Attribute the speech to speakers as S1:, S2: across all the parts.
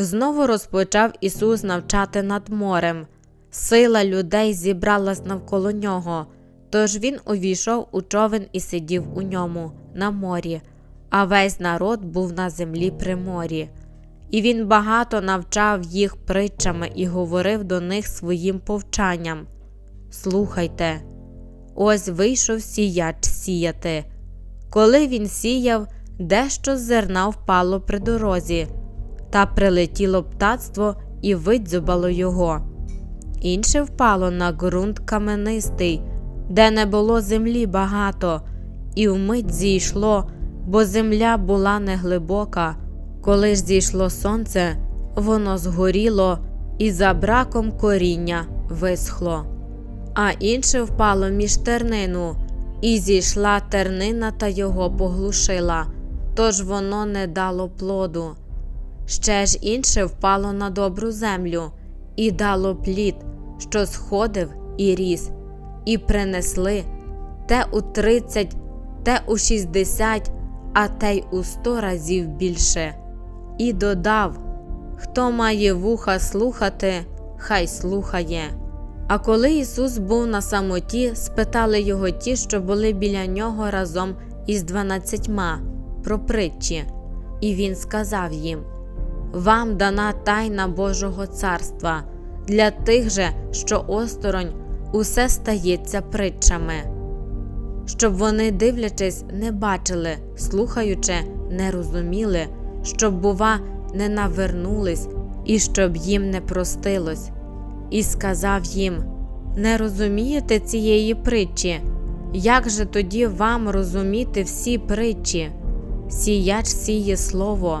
S1: Знову розпочав Ісус навчати над морем. Сила людей зібралась навколо нього, тож він увійшов у човен і сидів у ньому, на морі, а весь народ був на землі при морі. І він багато навчав їх притчами і говорив до них своїм повчанням. Слухайте, ось вийшов сіяч сіяти. Коли він сіяв, дещо зерна впало при дорозі, та прилетіло птацтво і видзюбало його. Інше впало на ґрунт каменистий, де не було землі багато, і вмить зійшло, бо земля була неглибока. Коли ж зійшло сонце, воно згоріло і за браком коріння висхло. А інше впало між тернину, і зійшла тернина та його поглушила, тож воно не дало плоду. Ще ж інше впало на добру землю і дало плід, що сходив і ріс, і принесли те у тридцять, те у шістдесят, а те й у сто разів більше. І додав Хто має вуха слухати, хай слухає. А коли Ісус був на самоті, спитали його ті, що були біля нього разом із дванадцятьма, про притчі, і Він сказав їм: Вам дана тайна Божого царства, для тих же, що осторонь, усе стається притчами, щоб вони, дивлячись, не бачили, слухаючи, не розуміли, щоб, бува, не навернулись і щоб їм не простилось. І сказав їм: Не розумієте цієї притчі? Як же тоді вам розуміти всі притчі? Сіяч сіє слово,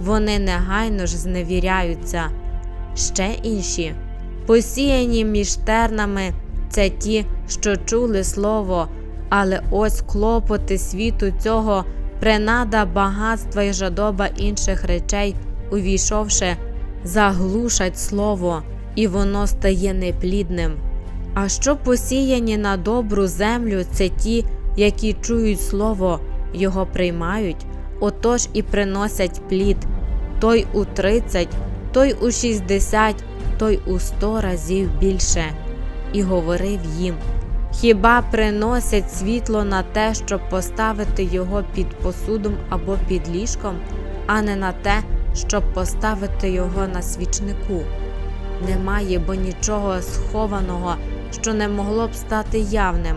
S1: вони негайно ж зневіряються. Ще інші, посіяні між тернами, це ті, що чули слово, але ось клопоти світу цього, принада багатства й жадоба інших речей, увійшовши, заглушать слово, і воно стає неплідним. А що посіяні на добру землю, це ті, які чують слово, його приймають, отож і приносять плід, той у тридцять, той у шістдесят, той у сто разів більше. І говорив їм: Хіба приносять світло на те, щоб поставити його під посудом або під ліжком, а не на те, щоб поставити його на свічнику? Немає бо нічого схованого, що не могло б стати явним,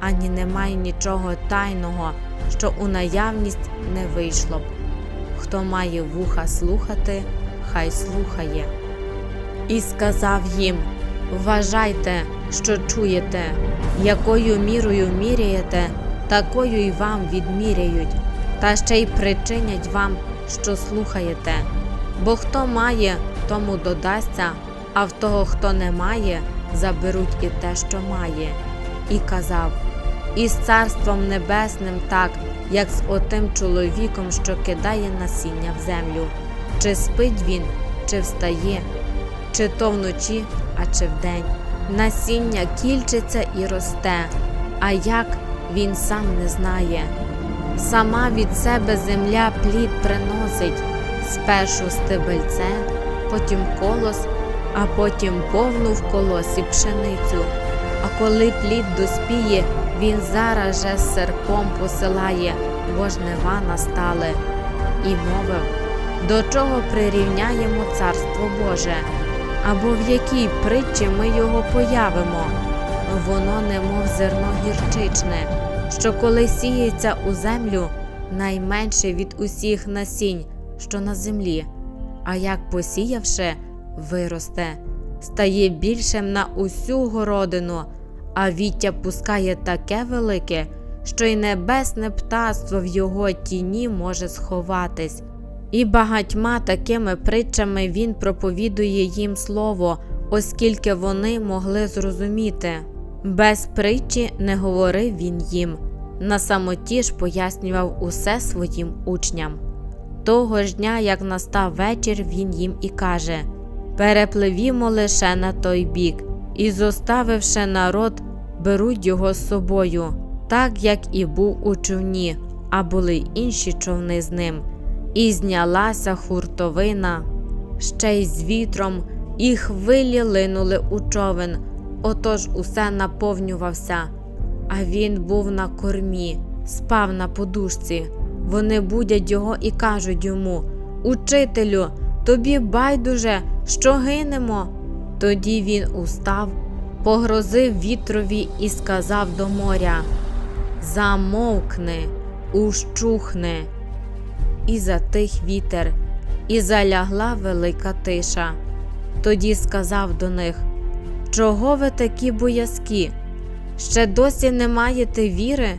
S1: ані немає нічого тайного, що у наявність не вийшло б. Хто має вуха слухати, хай слухає. І сказав їм: Вважайте, що чуєте, якою мірою міряєте, такою й вам відміряють, та ще й причинять вам, що слухаєте. Бо хто має, тому додасться, а в того, хто не має, заберуть і те, що має. І казав: Із царством небесним так, як з отим чоловіком, що кидає насіння в землю, чи спить він, чи встає, чи то вночі, а чи вдень. Насіння кільчиться і росте, а як він сам не знає. Сама від себе земля плід приносить спершу стебельце, потім колос, а потім повну в колосі пшеницю. А коли плід доспіє, він зараз же з серпом посилає, бо жнива настали, і мовив, до чого прирівняємо Царство Боже, або в якій притчі ми його появимо. Воно немов зерно гірчичне, що коли сіється у землю, найменше від усіх насінь, що на землі, а як посіявши, виросте, стає більшим на усю городину, а віття пускає таке велике, що й небесне птаство в його тіні може сховатись. І багатьма такими притчами він проповідує їм слово, оскільки вони могли зрозуміти. Без притчі не говорив він їм. На самоті ж пояснював усе своїм учням. Того ж дня, як настав вечір, він їм і каже: Перепливімо лише на той бік, і, зоставивши народ, беруть його з собою, так як і був у човні, а були інші човни з ним. І знялася хуртовина, ще й з вітром, і хвилі линули у човен, отож усе наповнювався. А він був на кормі, спав на подушці. Вони будять його і кажуть йому: Учителю, тобі байдуже, що гинемо. Тоді він устав, погрозив вітрові і сказав до моря: Замовкни, ущухни. І затих вітер, і залягла велика тиша. Тоді сказав до них: Чого ви такі боязкі? Ще досі не маєте віри?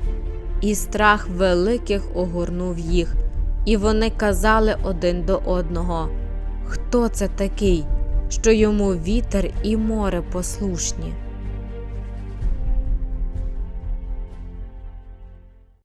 S1: І страх великих огорнув їх, і вони казали один до одного: Хто це такий, що йому вітер і море послушні?